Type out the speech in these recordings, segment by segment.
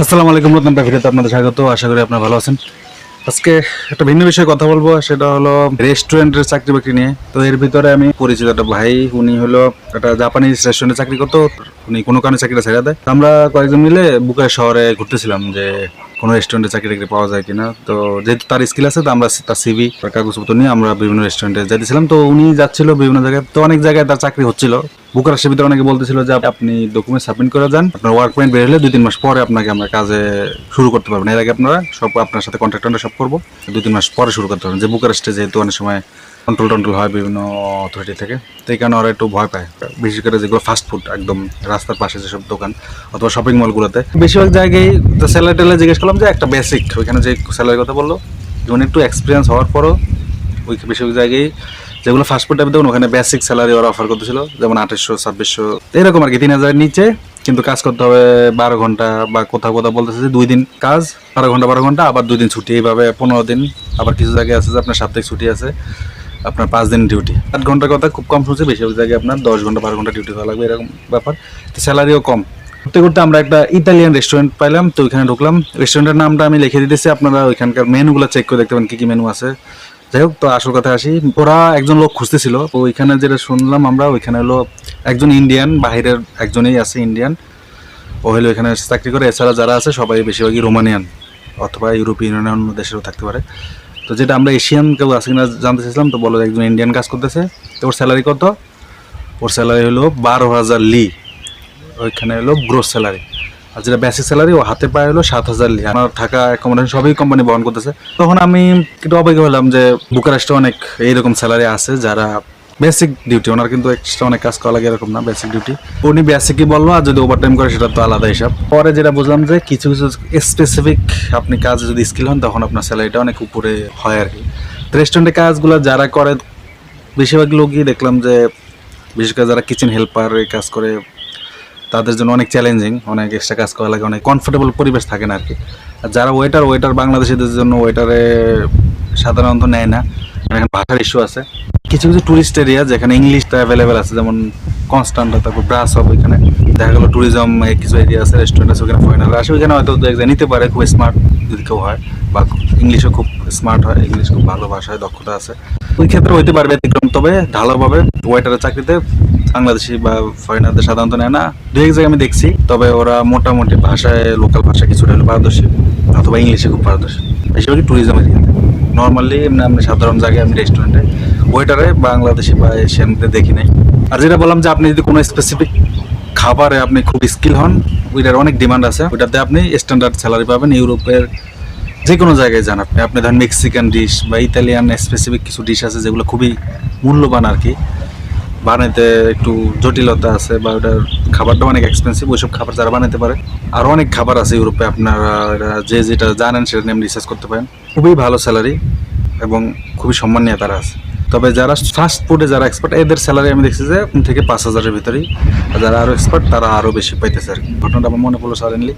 আসসালামু আলাইকুম নতুন ভিডিওতে আপনাদের স্বাগত। আশা করি আপনারা ভালো আছেন। আজকে একটা ভিন্ন বিষয়ে কথা বলব, সেটা হলো রেস্টুরেন্টের চাকরি বাকরি নিয়ে। তো এর ভিতরে আমি পরিচিত একটা ভাই, উনি হলো একটা জাপানিজ রেস্টুরেন্টে চাকরি করতো। উনি কোনো কারণে চাকরিটা ছেড়ে দেয়? আমরা কয়েকজন মিলে বুকার শহরে ঘুরতেছিলাম যে কোনো রেস্টুরেন্টে চাকরি টাকরি পাওয়া যায় কিনা। তো যেহেতু তার স্কিল আছে, তো আমরা তার সিভি কাগজপত্র নিয়ে আমরা বিভিন্ন রেস্টুরেন্টে যাইতেছিলাম। তো উনি যাচ্ছিল বিভিন্ন জায়গায়। তো অনেক জায়গায় তার চাকরি হচ্ছিল। বুকারাশের ভিতরে অনেকে বলতেছিল যে আপনি ডকুমেন্ট সাবমিট করে যান। আপনার ওয়ার্ক পয়েন্ট বের হলে দুই তিন মাস পরে আপনাকে আমরা কাজে শুরু করতে পারবেন এর আগে আপনারা সব আপনার সাথে কন্ট্যাক্ট সব করব। দুই তিন মাস পরে শুরু করতে পারবেন। যে বুকারেস্টে যেহেতু অনেক সময় কন্ট্রোল টন্ট্রোল হয় বিভিন্ন অথরিটি থেকে। তো এই কারণে ওরা একটু ভয় পায়। বিশেষ করে যেগুলো ফাস্ট ফুড একদম রাস্তার পাশে যেসব দোকান অথবা শপিং মলগুলোতে বেশিরভাগ জায়গায় তো স্যালারি টেলারি জিজ্ঞেস করলাম যে একটা বেসিক ওইখানে যে স্যালারির কথা বলল যেমন একটু এক্সপিরিয়েন্স হওয়ার পরও ওই বেশিরভাগ জায়গায় যেগুলো ফাস্টফুড টাইপের দেখুন ওখানে বেসিক স্যালারি ওরা অফার করতেছিল যেমন আঠাশশো ছাব্বিশশো এরকম আর কি তিন হাজারের নিচে। কিন্তু কাজ করতে হবে বারো ঘণ্টা বা কোথাও কোথাও বলতেছে যে দুই দিন কাজ বারো ঘণ্টা বারো ঘণ্টা আবার দুই দিন ছুটি। এইভাবে পনেরো দিন আবার কিছু জায়গায় আছে যে আপনার সাপ্তাহিক ছুটি আছে। আপনার পাঁচ দিন ডিউটি আট ঘণ্টার কথা খুব কম শুনছি, বেশিরভাগ জায়গায় আপনার দশ ঘণ্টা, বারো ঘণ্টা ডিউটি করা লাগবে, এরকম ব্যাপার। তো স্যালারিও কম। করতে করতে আমরা একটা ইতালিয়ান রেস্টুরেন্ট পাইলাম, তো ওইখানে ঢুকলাম। রেস্টুরেন্টের নামটা আমি লিখে দিতেছি, আপনারা ওইখানকার মেনুগুলো চেক করে দেখতে পারেন, কী কী মেনু আছে। যাই হোক, তো আসল কথা আসি, ওরা একজন লোক খুঁজতেছিল, তো ওইখানে যেটা শুনলাম আমরা, ওইখানে হলো একজন ইন্ডিয়ান বাহিরের একজনেই আছে ইন্ডিয়ান ও হলো এখানে চাকরি করে, এছাড়া যারা আছে, সবাই বেশিরভাগই রোমানিয়ান অথবা ইউরোপিয়ান ইউনিয়ন অন্য দেশেরও থাকতে পারে। তো যেটা আমরা এশিয়ান কেউ আছে কিনা জানতে চাইছিলাম, তো বলো একজন ইন্ডিয়ান কাজ করতেছে, তো ওর স্যালারি কত? ওর স্যালারি হলো বারো হাজার লি, ওইখানে হলো গ্রোস স্যালারি আর যেটা বেসিক স্যালারি ও হাতে পায় হলো সাত হাজার লি। আমার থাকা অ্যাকোমোডেশন সবই কোম্পানি বহন করতেছে। তখন আমি একটু অবাক হলাম যে বুকারেস্টে অনেক এইরকম স্যালারি আছে যারা বেসিক ডিউটি ওনার কিন্তু এক্সট্রা অনেক কাজ করা লাগে এরকম না বেসিক ডিউটি উনি বেসিকই বলল, আর যদি ওভার টাইম করে সেটা তো আলাদা হিসাব। পরে যেটা বুঝলাম যে কিছু কিছু স্পেসিফিক আপনি কাজে যদি স্কিল হন, তখন আপনার স্যালারিটা অনেক উপরে হয় আর কি। রেস্টুরেন্টে কাজগুলো যারা করে, বেশিরভাগ লোকই দেখলাম যে, বিশেষ করে যারা কিচেন হেল্পার কাজ করে, তাদের জন্য অনেক চ্যালেঞ্জিং অনেক এক্সট্রা কাজ করা লাগে, অনেক কমফোর্টেবল পরিবেশ থাকে না আর কি। আর যারা ওয়েটার ওয়েটার বাংলাদেশিদের জন্য ওয়েটারে সাধারণত নেয় না। এখানে ভাষার ইস্যু আছে। কিছু কিছু টুরিস্ট এরিয়া যেখানে ইংলিশটা অ্যাভেলেবেল আছে, যেমন কনস্টান্ট তারপর ব্রাস হবে ওইখানে। দেখা গেলো ট্যুরিজম কিছু এরিয়া আছে রেস্টুরেন্ট আছে, ওখানে ফরেনার আসে, ওইখানে হয়তো দু নিতে পারে, খুব স্মার্ট যদি কেউ হয়, বা ইংলিশও খুব স্মার্ট হয় ইংলিশ খুব ভালো ভাষায় দক্ষতা আছে। ওই ক্ষেত্রে হইতে পারবে ব্যতিক্রম, তবে ঢালাওভাবে ওয়েটারের চাকরিতে বাংলাদেশি বা ফরেনারদের সাধারণত নেয় না। দু এক জায়গায় আমি দেখছি, তবে ওরা মোটামুটি ভাষায় লোকাল ভাষা কিছুটা হলে পারদর্শী, অথবা ইংলিশে খুব পারদর্শী। বেশিরভাগই ট্যুরিজম এরিয়াতে নর্মালি এমনি আমি সাধারণ জায়গায় আমি রেস্টুরেন্টে ওয়েটারে বাংলাদেশি বা এশিয়ানদের দেখি নাই। আর যেটা বললাম যে আপনি যদি কোনো স্পেসিফিক খাবারে আপনি খুব স্কিল হন, ওইটার অনেক ডিমান্ড আছে। ওইটাতে আপনি স্ট্যান্ডার্ড স্যালারি পাবেন, ইউরোপের যে কোনো জায়গায় যান আপনি। আপনি ধরেন মেক্সিকান ডিশ বা ইতালিয়ান স্পেসিফিক কিছু ডিশ আছে যেগুলো খুবই মূল্যবান আর কি। বানাইতে একটু জটিলতা আছে বা ওটার খাবারটা অনেক এক্সপেন্সিভ ওইসব খাবার যারা বানাতে পারে। আরও অনেক খাবার আছে ইউরোপে, আপনারা যে যেটা জানেন সেটা নিয়ে রিসার্চ করতে পারেন। খুবই ভালো স্যালারি এবং খুবই সম্মানীয় তারা আছে। তবে যারা ফাস্ট ফুডে যারা এক্সপার্ট এদের স্যালারি আমি দেখছি যে থেকে পাঁচ হাজারের ভিতরেই। যারা আরও এক্সপার্ট তারা আরও বেশি পাইতেছে আর কি। ঘটনাটা আমার মনে পড়ল সাডেনলি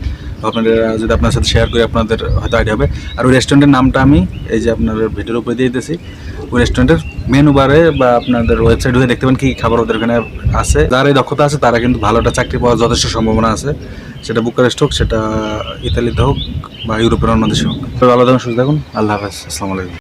আপনাদের, যদি আপনার সাথে শেয়ার করি, আপনাদের হয়তো আইডিয়া হবে। আর ওই রেস্টুরেন্টের নামটা আমি এই যে আপনার ভিডিওর উপরে দিয়ে দিতেছি। ওই রেস্টুরেন্টের মেনু বারে বা আপনাদের ওয়েবসাইট হয়ে দেখতে পান কি খাবার ওদের ওখানে আছে। যার এই দক্ষতা আছে, তারা কিন্তু ভালো একটা চাকরি পাওয়ার যথেষ্ট সম্ভাবনা আছে। সেটা বুকারেস্ট হোক, সেটা ইতালিতে হোক বা ইউরোপের অন্য দেশে হোক। ভালো থাকুন, সুস্থ আল্লাহ হাফেজ। আসসালামু আলাইকুম।